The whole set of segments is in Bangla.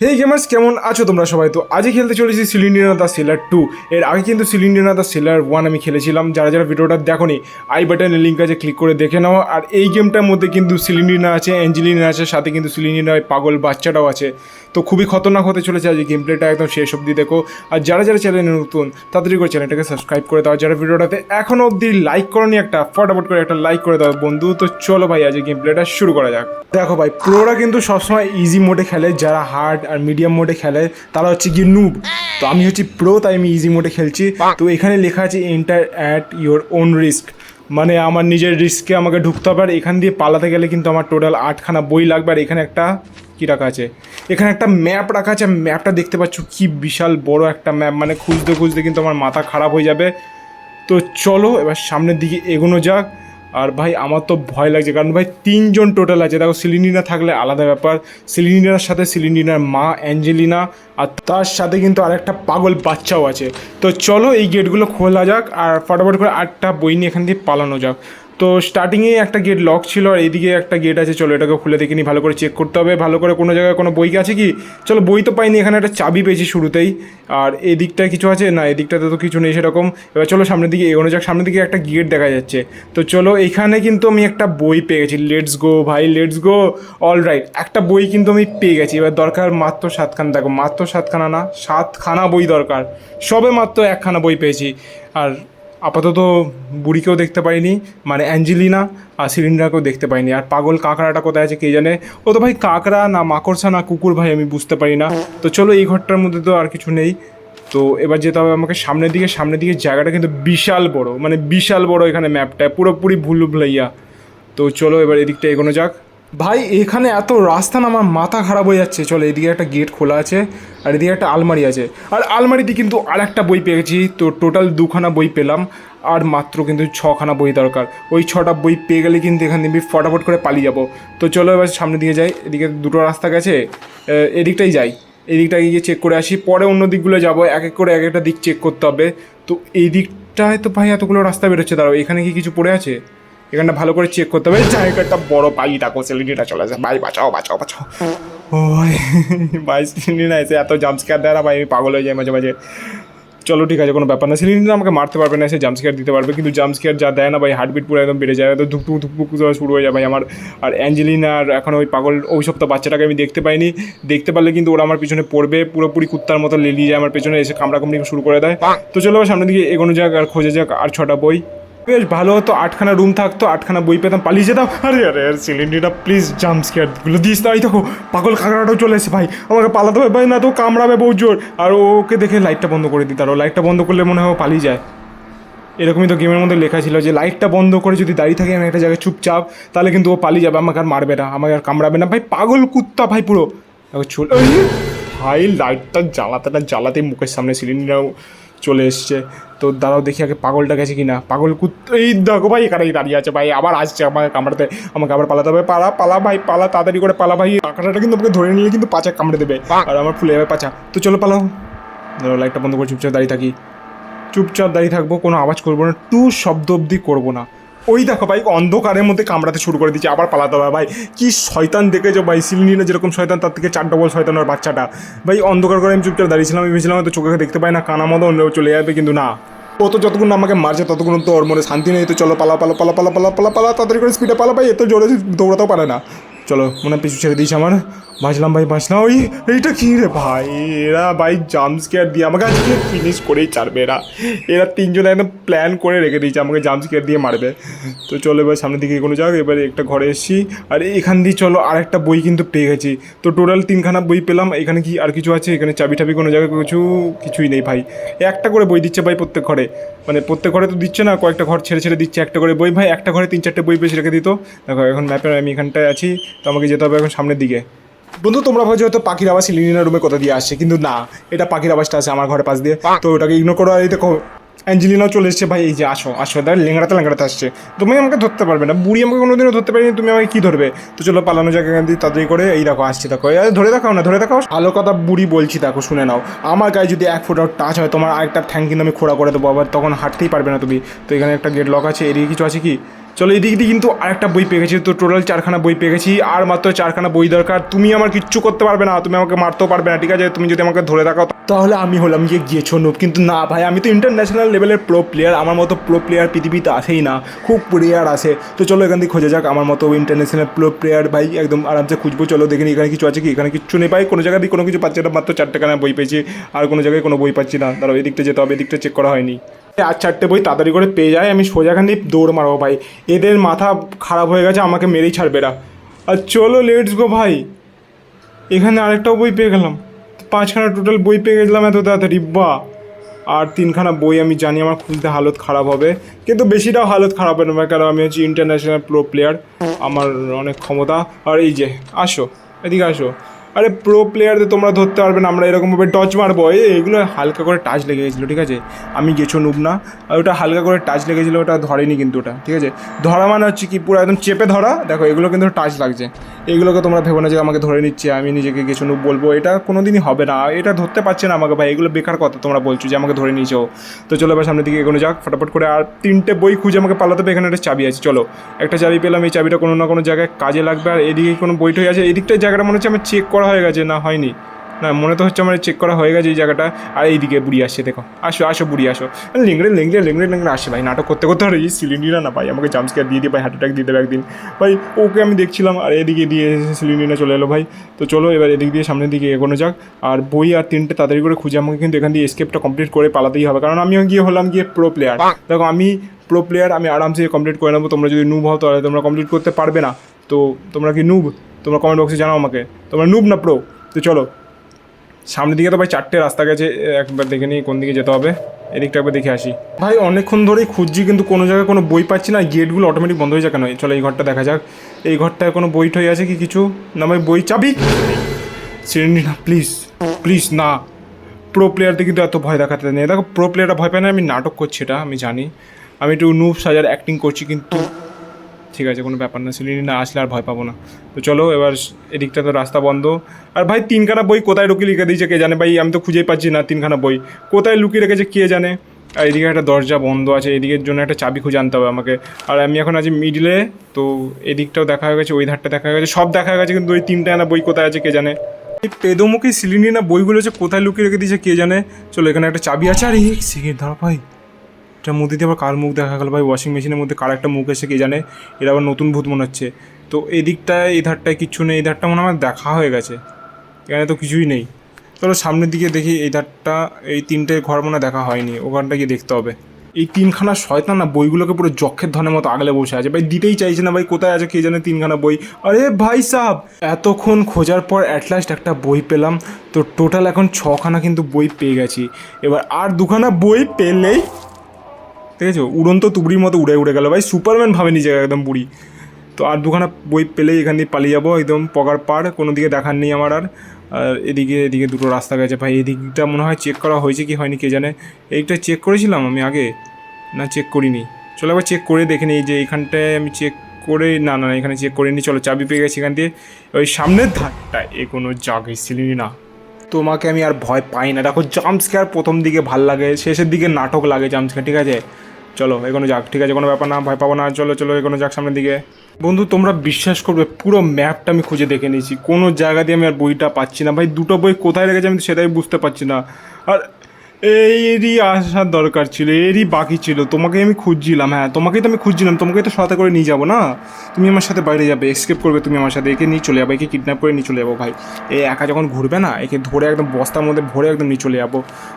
হে গেমার্স কেমন আছো তোমরা সবাই? তো আজই খেলতে চলেছি সিলিন্ডিয়ানা দ্য সেলার টু এর আগে কিন্তু সিলিন্ডিয়ানা দ্য সেলার ওয়ান আমি খেলেছিলাম। যারা যারা ভিডিওটা দেখোনি আই বাটনের লিঙ্ক আছে ক্লিক করে দেখে নাও। আর এই গেমটার মধ্যে কিন্তু সিলিন্ডিনা আছে অ্যাঞ্জেলিনা আছে, সাথে কিন্তু সিলিন্ডিনার পাগল বাচ্চাটাও আছে। তো খুবই খতরনাক হতে চলেছে আজ গেম প্লেটা একদম শেষ অবধি দেখো। আর যারা যারা চ্যানেলে নতুন তাড়াতাড়ি করে চ্যানেলটাকে সাবস্ক্রাইব করে দাও। যারা ভিডিওটাতে এখনও অবধি লাইক করনি, একটা ফটাফট করে একটা লাইক করে দাও বন্ধু। তো চলো ভাই আজ গেম প্লেটা শুরু করা যাক। দেখো ভাই প্রোরা কিন্তু সবসময় ইজি মোডে খেলে, যারা হার্ড আর মিডিয়াম মোডে খেলে, তারা হচ্ছে কি নুব তো আমি হচ্ছি প্রো তাই আমি ইজি মোডে খেলছি। তো এখানে লেখা আছে enter at your own risk মানে আমার নিজের রিস্কে আমাকে ঢুকতে হবে, আর এখান দিয়ে পালাতে গেলে কিন্তু আমার টোটাল আটখানা বই লাগবে। আর এখানে একটা কি রাখা আছে? এখানে একটা ম্যাপ রাখা আছে ম্যাপটা দেখতে পাচ্ছ, কি বিশাল বড় একটা ম্যাপ মানে খুঁজতে খুঁজতে কিন্তু আমার মাথা খারাপ হয়ে যাবে। তো চলো, এবার সামনের দিকে এগোনো যাক। আর ভাই, আমার তো ভয় লাগছে, কারণ ভাই, তিনজন টোটাল আছে। দেখো সিলিন্ডিনা থাকলে আলাদা ব্যাপার। সিলিন্ডিনার সাথে সিলিন্ডিনার মা, অ্যাঞ্জেলিনা, আর তার সাথে কিন্তু আরেকটা পাগল বাচ্চাও আছে। তো চলো, এই গেটগুলো খোলা যাক, আর ফটাফট করে আটটা বই নিয়ে এখান দিয়ে পালানো যাক। তো স্টার্টিংয়ে একটা গেট লক ছিল আর এদিকে একটা গেট আছে, চলো এটাকে খুলে দেখিনি ভালো করে চেক করতে হবে। ভালো করে কোনো জায়গায় কোনো বই আছে কি? চলো বই তো পাইনি, এখানে একটা চাবি পেয়েছি শুরুতেই। আর এদিকটায় কিছু আছে? না, এদিকটাতে তো কিছু নেই সেরকম। এবার চলো সামনের দিকে এগোনো যাক, সামনের দিকে একটা গেট দেখা যাচ্ছে। তো চলো এখানে কিন্তু আমি একটা বই পেয়ে গেছি। লেটস গো ভাই লেটস গো অল রাইট একটা বই কিন্তু আমি পেয়ে গেছি। এবার দরকার মাত্র সাতখানা। দেখো, মাত্র সাতখানা না, সাতখানা বই দরকার। সবে মাত্র একখানা বই পেয়েছি। আর আপাতত বুড়িকেও দেখতে পাইনি মানে অ্যাঞ্জেলিনা আর সিলিন্ডারকেও দেখতে পাইনি। আর পাগল কাঁকড়াটা কোথায় আছে কে জানে? ও তো ভাই কাঁকড়া না মাকড়সা না কুকুর ভাই আমি বুঝতে পারি না। তো চলো এই ঘরটার মধ্যে তো আর কিছু নেই। তো এবার যেতে হবে আমাকে সামনের দিকে। সামনের দিকে জায়গাটা কিন্তু বিশাল বড় মানে বিশাল বড় এখানে ম্যাপটা পুরোপুরি ভুল ভুলাইয়া। তো চলো এবার এদিকটা এগোনো যাক। ভাই, এখানে এত রাস্তা না, আমার মাথা খারাপ হয়ে যাচ্ছে। চলো, এদিকে একটা গেট খোলা আছে, আর এদিকে একটা আলমারি আছে। আর আলমারিতে কিন্তু আর একটা বই পেয়েছি, তো টোটাল দুখানা বই পেলাম, আর মাত্র কিন্তু ছখানা বই দরকার। ওই ছটা বই পেয়ে গেলে কিন্তু এখান থেকে ফটাফট করে পালিয়ে যাব। তো চলো, এবার সামনের দিকে যাই, এদিকে দুটো রাস্তা গেছে এদিকটাই যাই। এদিকটা গিয়ে চেক করে আসি, পরে অন্য দিকগুলো যাব, এক এক করে এক একটা দিক চেক করতে হবে। তো এই দিকটায় তো ভাই এতগুলো রাস্তা বেরোচ্ছে, দাঁড়াও, এখানে কি কিছু পড়ে আছে? এখানটা ভালো করে চেক করতে হবে। জায়গাটা বড় পাই দেখো সিলিন্ডিটা চলে আসে। ভাই বাঁচাও বাঁচাও বাঁচাও। ও ভাই ভাই সিলিন্ডিনা এসে এত জাম্পস্কার দেয় না ভাই আমি পাগল হয়ে যাই মাঝে মাঝে। চলো ঠিক আছে কোনো ব্যাপার না। সিলিন্ডার আমাকে মারতে পারবে না এসে জাম্পস্কেয়ার দিতে পারবে। কিন্তু জাম্পস্কেয়ার যা দেয় না ভাই হার্টবিট পুরো একদম বেড়ে যায়। তো ধুকটুক ধুকপুক করে শুরু হয়ে যায় ভাই আমার। আর অ্যাঞ্জেলিনা আর এখন ওই পাগল ওই সব তো বাচ্চাটাকে আমি দেখতে পাইনি। দেখতে পারলে কিন্তু ওরা আমার পিছনে পড়বে পুরোপুরি কুত্তার মতো লেলিয়ে যায় আমার পেছনে এসে কামড়া কামড়ি শুরু করে দেয়। তো চলো সামনের দিকে এগোনো যাক আর খোঁজা যাক আর ছটা বই। বেশ ভালো হতো, আটখানা রুম থাকতো, আটখানা বই পেতাম, পালিয়ে যেতাম। আরে আরে, আর সিলিন্ডারটা প্লিজ জাম্প স্কেয়ারগুলো দিস এই দেখো, পাগল কাঁকড়াটাও চলে এসে ভাই। আমাকে পালাতে হবে। ভাই না তো কামড়াবে বউ জোর। আর ওকে দেখে লাইটটা বন্ধ করে দিতে আর লাইটটা বন্ধ করলে মনে হয় ও পালিয়ে যায়। এরকমই তো গেমের মধ্যে লেখা ছিল যে লাইটটা বন্ধ করে যদি দাঁড়িয়ে থাকে, আমি একটা জায়গায় চুপচাপ, তাহলে কিন্তু ও পালিয়ে যাবে। আমাকে আর মারবে না। আমাকে আর কামড়াবে না। ভাই, পাগল কুত্তা ভাই পুরো। ভাই লাইটটা জ্বালাতে না, জ্বালাতেই মুখের সামনে সিলিন্ডার চলে এসছে। তো দাদাও দেখি আগে পাগলটা গেছে কি না পাগল কুত এই দেখো ভাই এখানেই দাঁড়িয়ে আছে ভাই। আবার আসছে আমার কামড়াতে। আমাকে আবার পালাতে হবে। পালা পালা ভাই পালা তাড়াতাড়ি করে পালা ভাই। কাঁকড়াটা কিন্তু আমাকে ধরে নিলে কিন্তু পাচা কামড়ে দেবে। আর আমার ফুলে যাবে পাচা তো চলো পালাও। ধরো লাইটটা বন্ধ করে চুপচাপ দাঁড়িয়ে থাকি। চুপচাপ দাঁড়িয়ে থাকব কোনো আওয়াজ করব না। টু শব্দ অব্দি করব না। ওই দেখো ভাই, অন্ধকারের মধ্যে কামড়াতে শুরু করে দিচ্ছে আবার পালাতে হবে। ভাই, কি শয়তান দেখেছ ভাই? সিলিনিনা যেরকম শয়তান, তার থেকে চার ডবল শয়তান ওর বাচ্চাটা। ভাই, অন্ধকার করে আমি চুপচাপ দাঁড়িয়েছিলাম, আমি ভেবেছিলাম হয়তো চোখে দেখতে পাই না, কানা মতো অন্য চলে যাবে, কিন্তু না। ও তো যতক্ষণ আমাকে মারছে, ততক্ষণ তো ওর মনে শান্তি নেই, তো চলো পালা পালা পালা পালা পালা পালা পালা তাড়াতাড়ি করে স্পিডে পালা ভাই, এত জোরে দৌড়াতেও পারে না। চলো, মনে পিছু ছেড়ে দিয়েছে আমার। বাঁচলাম ভাই, বাঁচলাম। ওই, এইটা কী রে ভাই? এরা ভাই জাম্প স্কেয়ার দিয়ে আমাকে আজকে ফিনিশ করেই ছাড়বে এরা। এরা তিনজনে একদম প্ল্যান করে রেখে দিয়েছে, আমাকে জাম্প স্কেয়ার দিয়ে মারবে। তো চলো এবার সামনের দিকে কোনো যাক, এবারে একটা ঘরে এসেছি। আর এখান দিয়ে চলো আর একটা বই কিন্তু পেয়ে গেছি। তো টোটাল তিনখানা বই পেলাম, এখানে কি আর কিছু আছে? এখানে চাবি টাবি কোনো জায়গায় কিছু, কিছুই নেই ভাই। একটা করে বই দিচ্ছে ভাই প্রত্যেক ঘরে। মানে প্রত্যেক ঘরে তো দিচ্ছে না, কয়েকটা ঘর ছেড়ে ছেড়ে দিচ্ছে একটা করে বই। ভাই, একটা ঘরে তিন চারটে বই বেশি রেখে দিত। দেখো, এখন ম্যাপে আমি এখানটায় আছি, তো আমাকে যেতে হবে এখন সামনের দিকে। বন্ধু তোমরা ভাবছ হয়তো পাখির আবাস লিনিনা রুমে কোথা দিয়ে আসছে কিন্তু না এটা পাখির আবাসটা আছে আমার ঘরের পাশ দিয়ে। তো ওটাকে ইগনোর করো আর এই দেখো অ্যাঞ্জেলিনাও চলে এসছে। ভাই এই যে আসো আসো দেখ লেংড়াতে লেংড়াতে আসছে। তুমি আমাকে ধরতে পারবে না বুড়ি আমাকে কোনোদিনও ধরতে পারিনি তুমি আমাকে কী ধরবে? তো চলো পালানো জায়গা এখান দিয়ে তাড়াতাড়ি করে এই দেখো আসছে দেখো ধরে দেখাও না ধরে দেখাও। ভালো কথা বুড়ি বলছি দেখো শুনে নাও। আমার গায়ে যদি এক ফুট টাচ হয় তোমার আরেকটা ঠ্যাং কিন্তু আমি খোড়া করে দেবো আবার তখন হাঁটতেই পারবে না তুমি। তো এখানে একটা গেট লক আছে এদিকে কিছু আছে কি? চলো এদিক দিয়ে কিন্তু আরেকটা বই পেয়ে গেছি। তো টোটাল চারখানা বই পেয়ে গেছি। আর মাত্র চারখানা বই দরকার। তুমি আমার কিচ্ছু করতে পারবে না। তুমি আমাকে মারতেও পারবে না, ঠিক আছে? তুমি যদি আমাকে ধরে রাখো, তাহলে আমি হলাম গিয়ে গিয়েছো নুব কিন্তু না ভাই, আমি তো ইন্টারন্যাশনাল লেভেলের প্রো প্লেয়ার আমার মতো প্রো প্লেয়ার পৃথিবীতে আসেই না। খুব প্লেয়ার আছে। তো চলো এখান থেকে খোঁজা যাক। আমার মতো ইন্টারন্যাশনাল প্রো প্লেয়ার ভাই একদম আরামসে খুঁজবো। চলো দেখিনি এখানে কিছু আছে কি? এখানে কিচ্ছু নেই ভাই। কোনো জায়গায় কোনো কিছু পাচ্ছি না। মাত্র চারটেখানা বই পেয়েছি। আর কোনো জায়গায় কোনো বই পাচ্ছি না। দাঁড়াও, এদিকটা যেতে হবে। এদিকটা চেক করা হয়নি। আর চারটে বই তাড়াতাড়ি করে পেয়ে যায়, আমি সোজাখান দিয়ে দৌড় মারবো ভাই। এদের মাথা খারাপ হয়ে গেছে, আমাকে মেরেই ছাড়বে না আর চলো লেটস গো ভাই। এখানে আরেকটাও বই পেয়ে গেলাম। পাঁচখানা টোটাল বই পেয়ে গেছিলাম এত তাড়াতাড়ি বা আর তিনখানা বই আমি জানি আমার খুলতে হালত খারাপ হবে। কিন্তু বেশিটাও হালত খারাপ হবে না কারণ আমি হচ্ছি ইন্টারন্যাশনাল প্রো প্লেয়ার আমার অনেক ক্ষমতা। আর এই যে, আসো, এদিকে আসো। আরে প্রো প্লেয়ারদের তোমরা ধরতে পারবে না, আমরা এরকমভাবে টচ মারবো। এগুলো হালকা করে টাচ লেগে গেছিল ঠিক আছে? আমি গেছো নুব না, আর ওটা হালকা করে টাচ লেগেছিলো, ওটা ধরেনি কিন্তু ওটা, ঠিক আছে? ধরা মানে হচ্ছে কি, পুরো একদম চেপে ধরা, দেখো, এগুলো কিন্তু টাচ লাগছে। এগুলোকে তোমরা ভেবো না যে আমাকে ধরে নিচ্ছে, আমি নিজেকে গেছো নুব বলব, এটা কোনো দিনই হবে না। এটা ধরতে পারছে না আমাকে, ভাই, এগুলো বেকার কথা তোমরা বলছো যে আমাকে ধরে নিয়েছো। তো চলো এবার সামনের দিকে এগোনো যাক, ফটাফট করে আর তিনটে বই খুঁজে আমাকে পালাতে হবে, এখানে একটা চাবি আছে, চলো। একটা চাবি পেলাম, এই চাবিটা কোনো না কোনো জায়গায় কাজে লাগবে, আর এদিকে কোনো বইটই আছে এদিকটার জায়গাটা মনে হচ্ছে আমার চেক করা হয়ে গেছে না হয়নি। না মনে তো হচ্ছে আমার চেক করা হয়ে গেছে এই জায়গাটা। আর এইদিকে বুড়ি আসছে দেখো। আসো আসো বুড়ি আসো। লিংড়ে লিংড়ে লিংড়ে লিংড়ে আসে ভাই। নাটক করতে করতে হবে এই সিলিন্ডিনা না ভাই আমাকে জাম্পস্কেয়ার দিয়ে দিয়ে ভাই হার্ট অ্যাটাক দিয়ে দেবে একদিন। ভাই ওকে আমি দেখছিলাম আর এদিকে দিয়ে সিলিন্ডিনা চলে এলো ভাই। তো চলো এবার এদিক দিয়ে সামনের দিকে এগোনো যাক। আর বই আর তিনটে তাড়াতাড়ি করে খুঁজে আমাকে কিন্তু এখান দিয়ে এসকেপটা কমপ্লিট করে পালাতেই হবে। কারণ আমিও গিয়ে হলাম গিয়ে প্রো প্লেয়ার দেখো আমি প্রো প্লেয়ার আমি আরামসে কমপ্লিট করে নেব। তোমরা যদি নুব হও তাহলে তোমরা কমপ্লিট করতে পারবে না। তো তোমরা কি নুব তোমরা কমেন্ট বক্সে জানাও আমাকে। তোমরা নুব না প্রো তো চলো। সামনের দিকে তো ভাই চারটে রাস্তা গেছে, একবার দেখে নিই কোন দিকে যেতে হবে। এদিকটা একবার দেখে আসি। ভাই, অনেকক্ষণ ধরেই খুঁজছি, কিন্তু কোনো জায়গায় কোনো বই পাচ্ছি না। গেটগুলো অটোমেটিক বন্ধ হয়ে যায় কেন? চলো, এই ঘরটা দেখা যাক। এই ঘরটায় কোনো বই টই আছে কি কিছু? না ভাই, বই চাবি? সিলিন্ডি না প্লিজ প্লিজ না। প্রো প্লেয়ারদের কিন্তু এত ভয় দেখাতে নেই। দেখো প্রো প্লেয়াররা ভয় পায় না, আমি নাটক করছি এটা, আমি জানি। আমি একটু নুব সাজার অ্যাক্টিং করছি কিন্তু ঠিক আছে, কোনো ব্যাপার না সিলিন্ডি না আসলে আর ভয় পাবো না। তো চলো, এবার এদিকটা তো রাস্তা বন্ধ। আর ভাই, তিনখানা বই কোথায় লুকিয়ে লিখে দিয়েছে কে জানে? ভাই, আমি তো খুঁজেই পাচ্ছি না তিনখানা বই। কোথায় লুকিয়ে রেখেছে কে জানে? আর এদিকে একটা দরজা বন্ধ আছে, এদিকের জন্য একটা চাবি খুঁজে আনতে হবে আমাকে। আর আমি এখন আছি মিডলে তো এদিকটাও দেখা হয়ে গেছে, ওই ধারটা দেখা হয়ে গেছে, সব দেখা হয়ে গেছে, কিন্তু ওই তিনটে আনা বই কোথায় আছে কে জানে? এই পেদমুখী সিলিন্ডি না বইগুলো হচ্ছে কোথায় লুকিয়ে রেখে দিয়েছে কে জানে? চলো, এখানে একটা চাবি আছে, আর এক সেকেন্ড দাঁড়া ভাই। এটা মধ্যে দিয়ে আবার কার মুখ দেখা গেল? ভাই ওয়াশিং মেশিনের মধ্যে কার একটা মুখ এসে কে জানে? এটা আবার নতুন ভূত মনে হচ্ছে। তো এদিকটায়, এই ধারটায় কিচ্ছু নেই। এই ধারটা মনে আমার দেখা হয়ে গেছে। এখানে তো কিছুই নেই। চলো সামনের দিকে দেখি, এই ধারটা, এই তিনটে ঘর মনে দেখা হয়নি। ওখানটা গিয়ে দেখতে হবে। এই তিনখানা শয়তান না, বইগুলোকে পুরো যক্ষের ধনের মতো আগলে বসে আছে। ভাই, দিতেই চাইছে না, ভাই, কোথায় আছে কে জানে তিনখানা বই। আরে ভাই সাহ এতক্ষণ খোঁজার পর অ্যাটলাস্ট একটা বই পেলাম। তো টোটাল এখন ছখানা কিন্তু বই পেয়ে গেছি। এবার আর দুখানা বই পেলেই ঠিক আছে? উড়ন্ত তুবড়ির মতো উড়ে উড়ে গেল। ভাই, সুপারম্যান ভাবে নিজে একদম বুড়ি। তো আর দুখানা বই পেলেই এখান দিয়ে পালিয়ে যাব, একদম পকার পাড় কোনো দিকে দেখার নেই আমার আর। এদিকে এদিকে দুটো রাস্তা গেছে। ভাই, এদিকটা মনে হয় চেক করা হয়েছে কি হয়নি, কে জানে? এইটা চেক করেছিলাম আমি আগে? না চেক করিনি। চলো একবার চেক করে দেখে নিই যে এইখানটায় আমি চেক করে না না এখানে চেক করে নি চলো, চাবি পেয়ে গেছি এখান দিয়ে। ওই সামনের ধারটা এ কোনো জাগেছিলি না। তোমাকে আমি আর ভয় পাই না। দেখো জাম্পস্কেয়ার প্রথম দিকে ভালো লাগে, শেষের দিকে নাটক লাগে জাম্পস্কেয়ার ঠিক আছে? চলো, এগোনো যাক, ঠিক আছে? কোনো ব্যাপার না, ভয় পাবো না, চলো চলো, এগোনো যাক সামনের দিকে। বন্ধু, তোমরা বিশ্বাস করবে, পুরো ম্যাপটা আমি খুঁজে দেখে নিয়েছি। কোনো জায়গা দিয়ে আমি আর বইটা পাচ্ছি না। ভাই, দুটো বই কোথায় রেখেছি আমি সেটাই বুঝতে পারছি না। আর এরই আসার দরকার ছিল, এরই বাকি ছিল। তোমাকে আমি খুঁজছিলাম হ্যাঁ তোমাকেই তো আমি খুঁজছিলাম। তোমাকে তো সাথে করে নিয়ে যাব না? তুমি আমার সাথে বাইরে যাবে এসকেপ করবে তুমি আমার সাথে। একে নিয়ে চলে যাব, একে কিডন্যাপ করে নিয়ে চলে যাব ভাই। এ একা যখন ঘুরবে না, একে ধরে একদম বস্তার মধ্যে ভরে একদম নিয়ে চলে যাব।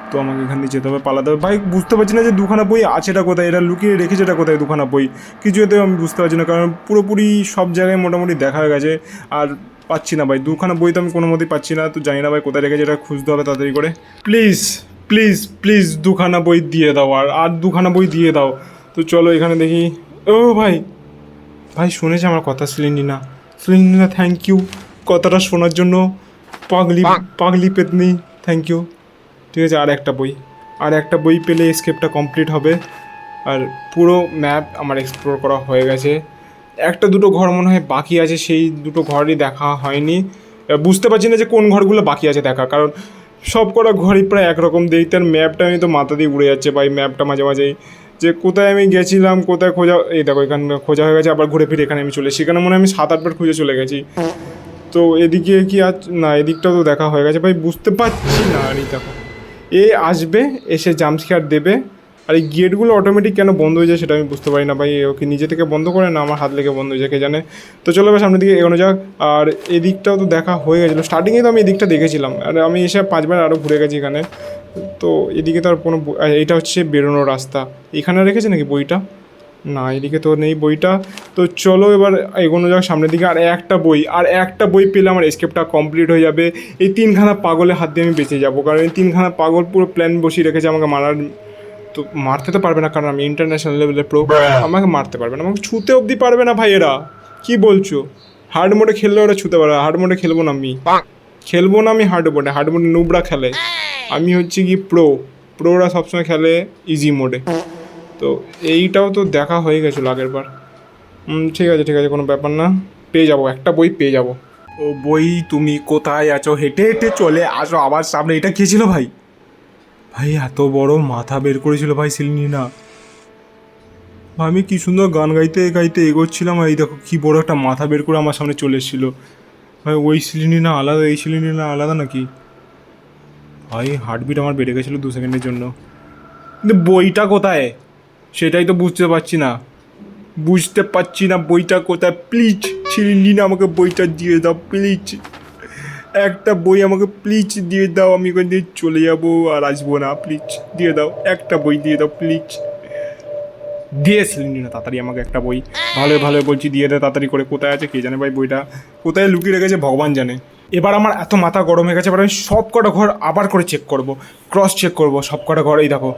তো আমাকে এখান দিয়ে যেতে হবে, পালাতে হবে। ভাই, বুঝতে পারছি না যে দুখানা বই আছে এটা কোথায়? এটা লুকিয়ে রেখেছে এটা কোথায় দুখানা বই? কিছু এতে আমি বুঝতে পারছি না, কারণ পুরোপুরি সব জায়গায় মোটামুটি দেখা গেছে। আর পাচ্ছি না ভাই, দুখানা বই তো আমি কোনো মতেই পাচ্ছি না। তো জানি না ভাই কোথায় রেখেছে এটা খুঁজতে হবে তাড়াতাড়ি করে। প্লিজ প্লিজ প্লিজ দুখানা বই দিয়ে দাও আর আর দুখানা বই দিয়ে দাও। তো চলো এখানে দেখি। ও ভাই ভাই শুনেছে আমার কথা সিলিন্ডিনা। সিলিন্ডিনা থ্যাংক ইউ কথাটা শোনার জন্য পাগলি পাগলি পেতনি থ্যাংক ইউ ঠিক আছে আর একটা বই। আর একটা বই পেলে স্কেপটা কমপ্লিট হবে। আর পুরো ম্যাপ আমার এক্সপ্লোর করা হয়ে গেছে। একটা দুটো ঘর মনে হয় বাকি আছে সেই দুটো ঘরই দেখা হয়নি। বুঝতে পারছি না যে কোন ঘরগুলো বাকি আছে দেখা কারণ সব কটা ঘরই প্রায় একরকম দেখি আর ম্যাপটা আমি তো মাথা দিয়ে উড়ে যাচ্ছে বা এই ম্যাপটা মাঝে মাঝেই যে কোথায় আমি গেছিলাম, কোথায় খোঁজা, এই দেখো এখানে খোঁজা হয়ে গেছে, আবার ঘুরে ফিরে এখানে আমি চলে সেখানে মনে হয় আমি সাত আটবার খুঁজে চলে গেছি। তো এদিকে কি আজ না, এদিকটাও তো দেখা হয়ে গেছে। ভাই, বুঝতে পারছি না আর দেখো। এ আসবে, এসে জাম্পস্কেয়ার দেবে। আর এই গেটগুলো অটোমেটিক কেন বন্ধ হয়ে যায় সেটা আমি বুঝতে পারি না। ভাই, ওকে নিজে থেকে বন্ধ করে না, আমার হাত লেগে বন্ধ হয়ে যায়, কে জানে? তো চলো এবার সামনের দিকে এগোনো যাক। আর এদিকটাও তো দেখা হয়ে গেছিল। স্টার্টিংয়ে তো আমি এদিকটা দেখেছিলাম। আর আমি এসে পাঁচবার আরও ঘুরে গেছি এখানে। তো এদিকে তো আর কোনো এইটা হচ্ছে বেরোনোর রাস্তা। এখানে রেখেছে নাকি বইটা? না, এদিকে তো নেই বইটা। তো চলো এবার এগোনো যাক সামনের দিকে। আর একটা বই, আর একটা বই পেলে আমার এসকেপটা কমপ্লিট হয়ে যাবে। এই তিনখানা পাগলের হাত দিয়ে আমি বেঁচে যাব। কারণ এই তিনখানা পাগল পুরো প্ল্যান বসিয়ে রেখেছে আমাকে মারার তো মারতে তো পারবে না কারণ আমি ইন্টারন্যাশনাল লেভেলের প্রো আমাকে মারতে পারবে না আমাকে ছুতে অবধি পারবে না ভাই এরা। কি বলছো? হার্ড মোডে খেললে ওরা ছুতে পারবে হার্ড মোডে খেলব না আমি। খেলব না আমি হার্ড মোডে হার্ড মোডে নুবরা খেলে। আমি হচ্ছে কি প্রো প্রোরা সবসময় খেলে ইজি মোডে তো এইটাও তো দেখা হয়ে গেছিল আগের বার। ঠিক আছে ঠিক আছে কোনো ব্যাপার না। পেয়ে যাব একটা বই পেয়ে যাব। ও বই তুমি কোথায় আছো? হেঁটে হেঁটে চলে আসো আবার সামনে। এটা কে ছিল ভাই? ভাই, এত বড় মাথা বের করেছিল ভাই সিলিনা আমি কি সুন্দর গান গাইতে গাইতে এগোচ্ছিলাম এই দেখো কি বড় একটা মাথা বের করে আমার সামনে চলে এসেছিল। ভাই, ওই সিলিনি না আলাদা, এই সিলিনি না আলাদা নাকি? ভাই হার্টবিট আমার বেড়ে গেছিল দু সেকেন্ডের জন্য। কিন্তু বইটা কোথায়? সেটাই তো বুঝতে পারছি না। বুঝতে পারছি না বইটা কোথায়। প্লিজ ছিলি না আমাকে বইটা দিয়ে দাও, প্লিজ। একটা বই আমাকে প্লিজ দিয়ে দাও, আমি ওখান দিয়ে চলে যাব আর আসব না প্লিজ দিয়ে দাও, একটা বই দিয়ে দাও প্লিজ দিয়েছিলেন না, তাড়াতাড়ি আমাকে একটা বই। ভালো ভালো বলছি, দিয়ে দে তাড়াতাড়ি করে, কোথায় আছে কে জানে ভাই বইটা? কোথায় লুকিয়ে রেখেছে ভগবান জানে। এবার আমার এত মাথা গরম হয়ে গেছে, এবার আমি সব কটা ঘর আবার করে চেক করব ক্রস চেক করব সব কটা ঘর, এই দেখো,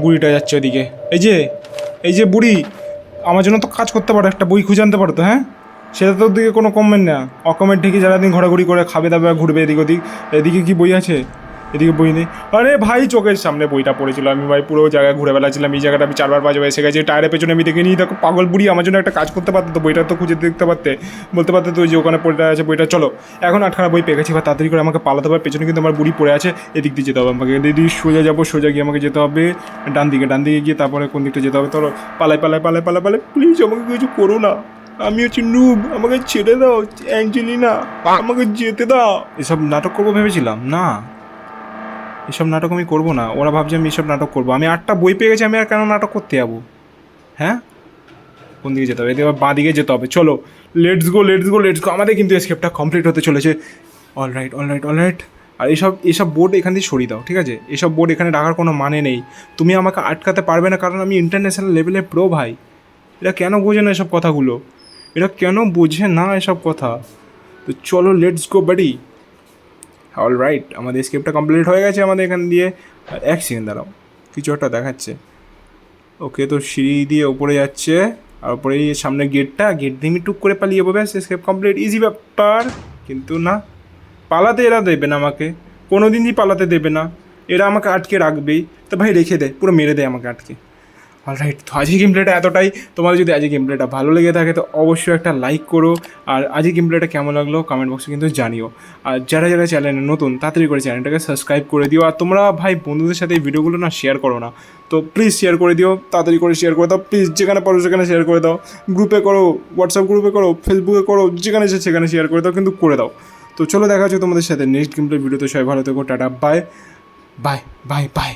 বুড়িটা যাচ্ছে ওদিকে। এই যে এই যে বুড়ি, আমার জন্য তো কাজ করতে পারো, একটা বই খুঁজে আনতে পারো তো হ্যাঁ? সেটা তোর দিকে কোনো কমেন্ট না। অকমেন্ট ঠিকই সারাদিন ঘোরাঘুরি করে খাবে দাবে ঘুরবে এদিক ওদিক। এদিকে কি বই আছে? এদিকে বই নেই। আরে ভাই, চোখের সামনে বইটা পড়েছিল। আমি ভাই পুরো জায়গায় ঘুরে বেড়াচ্ছিলাম। এই জায়গাটা আমি চারবার পাঁচবার এসে গেছি। টায়ারের পেছনে আমি দেখে নিই, দেখো পাগল বুড়ি আমার জন্য একটা কাজ করতে পারতো তো, বইটা তো খুঁজে দেখতে পারতে। বলতে পারতে তো যে ওখানে পড়ে আছে বইটা। চলো, এখন আটখানা বই পেয়ে গেছি। বা তাড়াতাড়ি করে আমাকে পালাতে হবে। পেছনে কিন্তু আমার বুড়ি পড়ে আছে। এদিক দিয়ে যেতে হবে আমাকে। দিদি সোজা যাব, সোজা গিয়ে আমাকে যেতে হবে ডান দিকে ডান দিকে গিয়ে তারপরে কোন দিকটা যেতে হবে? তো পালাই পালাই পালাই পালাই পালাই। প্লিজ আমাকে কিছু করো না। আমি হচ্ছে নুব আমাকে ছেড়ে দাও অ্যাঞ্জেলিনা আমাকে যেতে দাও। এসব নাটক করব ভেবেছিলাম না। এসব নাটক আমি করব না ওরা ভাবছে আমি এসব নাটক করব। আমি আটটা বই পেয়ে গেছি আমি আর কেন নাটক করতে যাব? হ্যাঁ? কোন দিকে যেতে হবে? এদিকে বাঁ দিকে যেতে হবে। চলো let's go let's go let's go আমাদের কিন্তু স্কেপটা কমপ্লিট হতে চলেছে। All right all right all right আর এসব এসব বোর্ড এখান দিয়ে সরিয়ে দাও ঠিক আছে? এসব বোর্ড এখানে রাখার কোনো মানে নেই। তুমি আমাকে আটকাতে পারবে না কারণ আমি ইন্টারন্যাশনাল লেভেলে প্রো ভাই। এরা কেন বোঝে না এসব কথাগুলো? এরা কেন বোঝে না এসব কথা? তো চলো let's go buddy all right আমাদের স্কেপটা কমপ্লিট হয়ে গেছে আমাদের এখান দিয়ে। এক সেকেন্ড দাঁড়াও, কিছু একটা দেখাচ্ছে। ওকে, তো সিঁড়ি দিয়ে ওপরে যাচ্ছে, আর ওপরে সামনে গেটটা গেট দিয়ে টুক করে পালিয়ে যাব, ব্যাস স্কেপ কমপ্লিট ইজি ব্যাপার। কিন্তু না, পালাতে এরা দেবে না আমাকে। কোনো দিনই পালাতে দেবে না। এরা আমাকে আটকে রাখবেই। তো ভাই, রেখে দেয় পুরো মেরে দেয় আমাকে আটকে। অলরাইট তো আজকে গেম প্লেটা এতটাই। তোমাদের যদি আজকে গেম প্লেটা ভালো লেগে থাকে, তো অবশ্যই একটা লাইক করো। আর আজকে গেম প্লেটা কেমন লাগল কমেন্ট বক্সে কিন্তু জানিও। আর যারা যারা চ্যানেলে নতুন, তাড়াতাড়ি করে চ্যানেলটাকে সাবস্ক্রাইব করে দিও। আর তোমরা ভাই বন্ধুদের সাথে এই ভিডিওগুলো না শেয়ার করো না। তো প্লিজ শেয়ার করে দিও, তাড়াতাড়ি করে শেয়ার করে দাও। প্লিজ যেখানে পারো সেখানে শেয়ার করে দাও। গ্রুপে করো হোয়াটসঅ্যাপ গ্রুপে করো ফেসবুকে করো, যেখানে সেখানে শেয়ার করে দাও, কিন্তু করে দাও। তো চলো দেখা হচ্ছে তোমাদের সাথে নেক্সট গেম প্লে ভিডিওতে সবাই ভালো থেকো, tata bye bye bye bye